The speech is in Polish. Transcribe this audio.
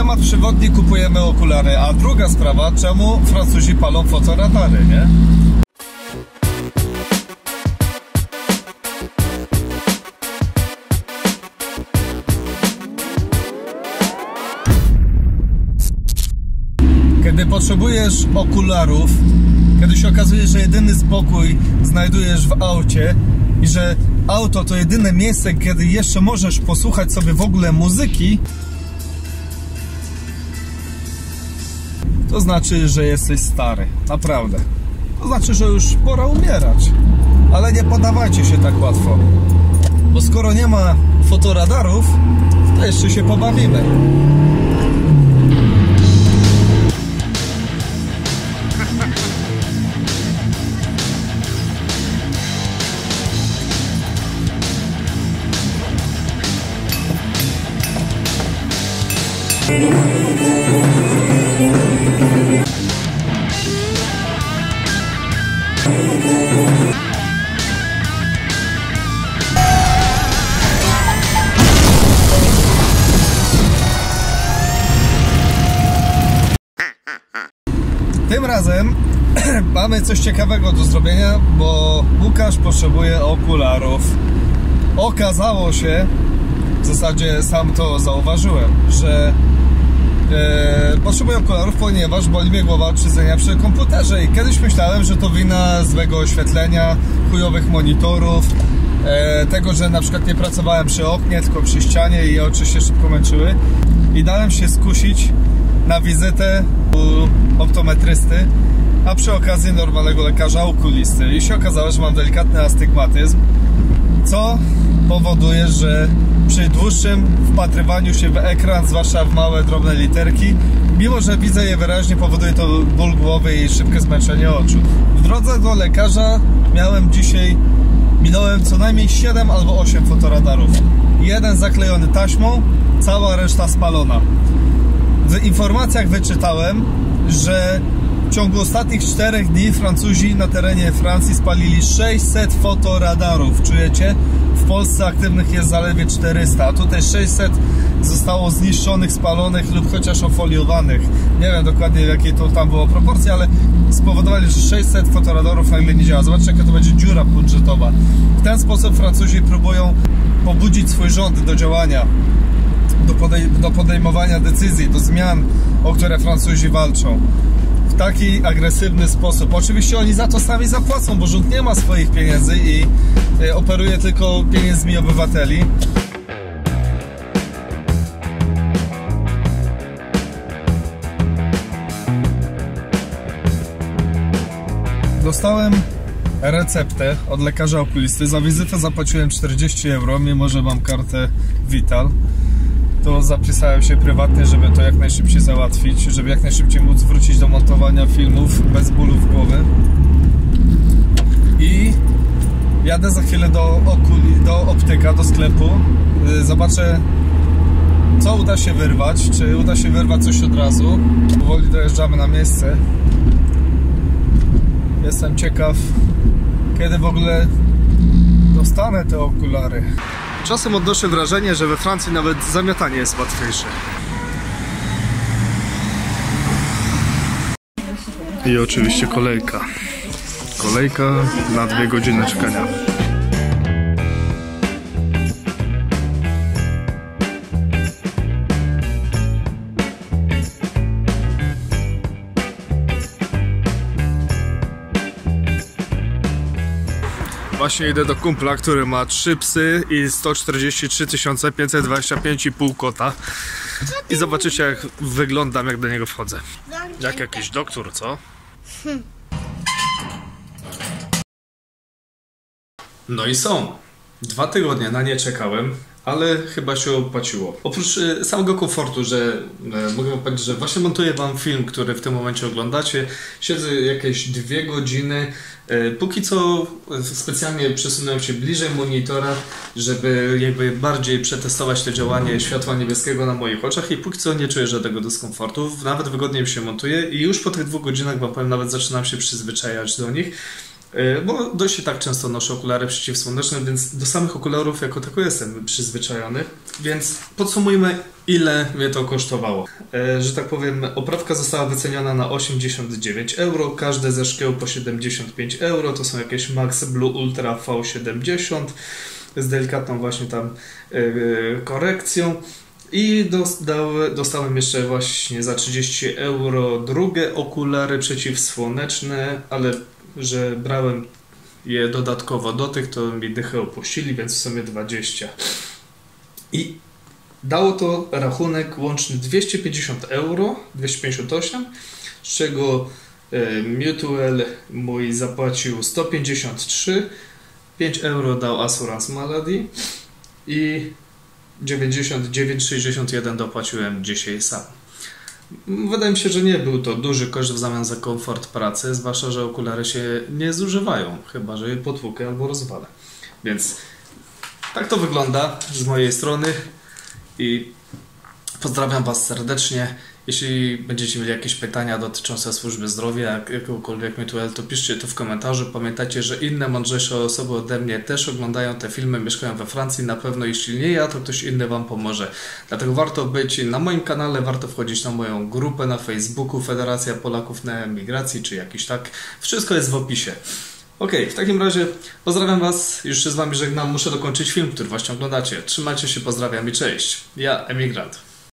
temat przewodni kupujemy okulary, a druga sprawa, czemu Francuzi palą fotoradary, nie? Kiedy potrzebujesz okularów, kiedy się okazuje, że jedyny spokój znajdujesz w aucie i że auto to jedyne miejsce, kiedy jeszcze możesz posłuchać sobie w ogóle muzyki, to znaczy, że jesteś stary. Naprawdę. To znaczy, że już pora umierać. Ale nie podawajcie się tak łatwo. Bo skoro nie ma fotoradarów, to jeszcze się pobawimy. Tym razem mamy coś ciekawego do zrobienia, bo Łukasz potrzebuje okularów. Okazało się, w zasadzie sam to zauważyłem, że e, potrzebuję okularów, ponieważ boli mnie głowa od siedzenia przy komputerze i kiedyś myślałem, że to wina złego oświetlenia, chujowych monitorów, e, tego, że na przykład nie pracowałem przy oknie, tylko przy ścianie i oczy się szybko męczyły. I dałem się skusić na wizytę u optometrysty, a przy okazji normalnego lekarza okulisty i się okazało, że mam delikatny astygmatyzm, co powoduje, że przy dłuższym wpatrywaniu się w ekran, zwłaszcza w małe, drobne literki, mimo że widzę je wyraźnie, powoduje to ból głowy i szybkie zmęczenie oczu. W drodze do lekarza miałem dzisiaj, minąłem co najmniej 7 albo 8 fotoradarów. Jeden zaklejony taśmą, cała reszta spalona. W informacjach wyczytałem, że w ciągu ostatnich 4 dni Francuzi na terenie Francji spalili 600 fotoradarów. Czujecie? W Polsce aktywnych jest zaledwie 400, a tutaj 600 zostało zniszczonych, spalonych lub chociaż ofoliowanych. Nie wiem dokładnie jakie to tam było proporcje, ale spowodowali, że 600 fotoradarów nagle nie działa. Zobaczcie jaka to będzie dziura budżetowa. W ten sposób Francuzi próbują pobudzić swój rząd do działania do podejmowania decyzji, do zmian, o które Francuzi walczą. W taki agresywny sposób. Oczywiście oni za to sami zapłacą, bo rząd nie ma swoich pieniędzy i y, operuje tylko pieniędzmi obywateli. Dostałem receptę od lekarza okulisty. Za wizytę zapłaciłem 40 euro, mimo że mam kartę Vital to zapisałem się prywatnie, żeby to jak najszybciej załatwić, żeby jak najszybciej móc wrócić do montowania filmów bez bólów głowy. I jadę za chwilę do, okuli, do optyka, do sklepu. Zobaczę, co uda się wyrwać, czy uda się wyrwać coś od razu. Powoli dojeżdżamy na miejsce. Jestem ciekaw, kiedy w ogóle dostanę te okulary. Czasem odnoszę wrażenie, że we Francji nawet zamiatanie jest łatwiejsze. I oczywiście kolejka. Kolejka na dwie godziny czekania. Właśnie idę do kumpla, który ma 3 psy i 143 525,5 kota. I zobaczycie jak wyglądam jak do niego wchodzę. Jak jakiś doktor, co? No i są. Dwa tygodnie na nie czekałem, ale chyba się opłaciło. Oprócz y, samego komfortu, że y, mogę powiedzieć, że właśnie montuję wam film, który w tym momencie oglądacie. Siedzę jakieś dwie godziny. Y, póki co specjalnie przesunąłem się bliżej monitora, żeby jakby bardziej przetestować to działanie światła niebieskiego na moich oczach i póki co nie czuję żadnego dyskomfortu. Nawet wygodniej się montuje i już po tych dwóch godzinach, wam powiem, nawet zaczynam się przyzwyczajać do nich. E, Bo dość i tak często noszę okulary przeciwsłoneczne, więc do samych okularów jako tako jestem przyzwyczajony. Więc podsumujmy, ile mnie to kosztowało. E, Że tak powiem, oprawka została wyceniona na 89 euro, każde ze szkieł po 75 euro, to są jakieś Max Blue Ultra V70 z delikatną właśnie tam e, korekcją. I dostałem, dostałem jeszcze właśnie za 30 euro drugie okulary przeciwsłoneczne, ale że brałem je dodatkowo do tych, to mi dychę opuścili, więc w sumie 20. I dało to rachunek łączny 250 euro, 258, z czego e, Mutual mój zapłacił 153, 5 euro dał Assurance Malady i 99,61 dopłaciłem dzisiaj sam. Wydaje mi się, że nie był to duży koszt w zamian za komfort pracy, zwłaszcza, że okulary się nie zużywają, chyba że je potłukę albo rozwalę. Więc tak to wygląda z mojej strony i pozdrawiam Was serdecznie. Jeśli będziecie mieli jakieś pytania dotyczące służby zdrowia, jak- jakiegokolwiek mutual, to piszcie to w komentarzu. Pamiętajcie, że inne mądrzejsze osoby ode mnie też oglądają te filmy, mieszkają we Francji. Na pewno jeśli nie ja, to ktoś inny Wam pomoże. Dlatego warto być na moim kanale, warto wchodzić na moją grupę na Facebooku Federacja Polaków na Emigracji, czy jakiś tak. Wszystko jest w opisie. Okej, w takim razie pozdrawiam Was. Już się z Wami żegnam. Muszę dokończyć film, który właśnie oglądacie. Trzymajcie się, pozdrawiam i cześć. Ja, emigrant.